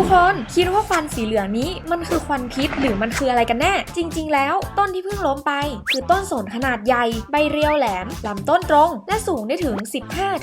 ทุกคนคิดว่าควันสีเหลืองนี้มันคือควันพิษหรือมันคืออะไรกันแน่ จริง ๆ แล้วต้นที่เพิ่งล้มไป คือต้นสนขนาดใหญ่ใบเรียวแหลมลำต้นตรง และสูงได้ถึง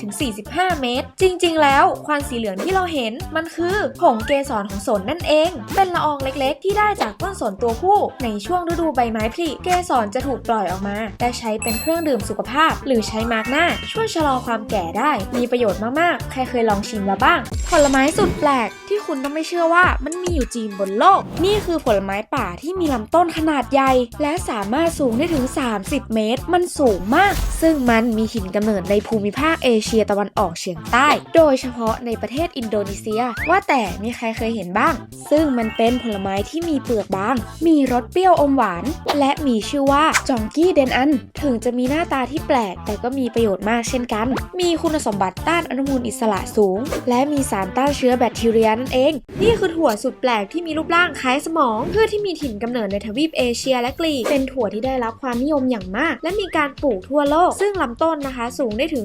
15-45 เมตร จริง ๆ แล้วควันสีเหลืองที่เราเห็นมันคือผงเกสรของสนนั่นเอง เป็นละอองเล็กๆ ที่ได้จากต้นสนตัวผู้ในช่วงฤดูใบไม้ผลิเกสรจะถูกปล่อยออกมาและใช้เป็นเครื่องดื่มสุขภาพ หรือใช้มาร์กหน้า ช่วยชะลอความแก่ได้ มีประโยชน์มากๆ ใครเคยลองชิมแล้วบ้าง ผลไม้สุดแปลกที่คุณต้องไม่เชื่อว่ามันมีอยู่จริงบนโลก นี่คือผลไม้ป่าที่มีลำต้นขนาดใหญ่ และสามารถสูงได้ถึง 30 เมตร มันสูงมาก ซึ่งมันมีถิ่นกำเนิดในภูมิภาคเอเชียตะวันออกเฉียงใต้ โดยเฉพาะในประเทศอินโดนีเซีย ว่าแต่มีใครเคยเห็นบ้าง ซึ่งมันเป็นผลไม้ที่มีเปลือกบาง มีรสเปรี้ยวอมหวาน และมีชื่อว่าจองกี้เดนอัน ถึงจะมีหน้าตาที่แปลก แต่ก็มีประโยชน์มากเช่นกัน มีคุณสมบัติต้านอนุมูลอิสระสูง และมีสารต้านเชื้อแบคทีเรียนั่นเองนี่คือถั่วสุดแปลกที่มีรูปร่างคล้ายสมองเพื่อที่มีถิ่นกำเนิดในทวีปเอเชียและกรีก เป็นถั่วที่ได้รับความนิยมอย่างมาก และมีการปลูกทั่วโลก ซึ่งลำต้นนะคะ สูงได้ถึง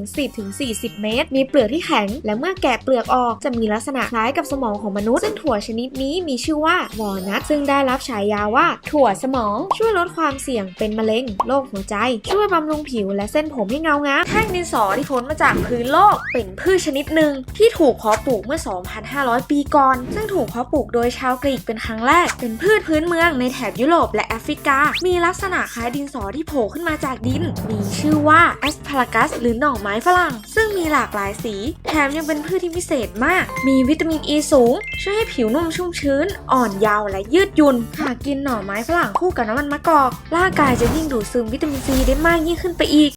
10-40 เมตร มีเปลือกที่แข็ง และเมื่อแกะเปลือกออกจะมีลักษณะคล้ายกับสมองของมนุษย์ซึ่งถั่วชนิดนี้มีชื่อว่าวอลนัทซึ่งได้รับฉายาว่า ถั่วสมอง ช่วยลดความเสี่ยงเป็นมะเร็งโรคหัวใจ ช่วยบำรุงผิวและเส้นผมให้เงางามแท่งดินสอที่พ้นมาจากพื้นโลกเป็นพืชชนิดหนึ่งที่ถูกเพาะปลูกเมื่อ 2,500 ปีก่อนซึ่งถูกเพาะปลูกโดยชาวกรีกเป็นครั้งแรก เป็นพืชพื้นเมืองในแถบยุโรปและแอฟริกา มีลักษณะคล้ายดินสอที่โผล่ขึ้นมาจากดิน มีชื่อว่าแอสพารากัส หรือหน่อไม้ฝรั่ง ซึ่งมีหลากหลายสี แถมยังเป็นพืชที่พิเศษมาก มีวิตามินอ e ีสูง ช่วยให้ผิวนุ่มชุ่มชื้น อ่อนเยาว์และยืดหยุ่น หากกินหน่อไม้ฝรั่งคู่กับน้ำมันมะกอก ร่างกายจะยิ่งดูดซึมวิตามินซีได้มากยิ่งขึ้นไปอีก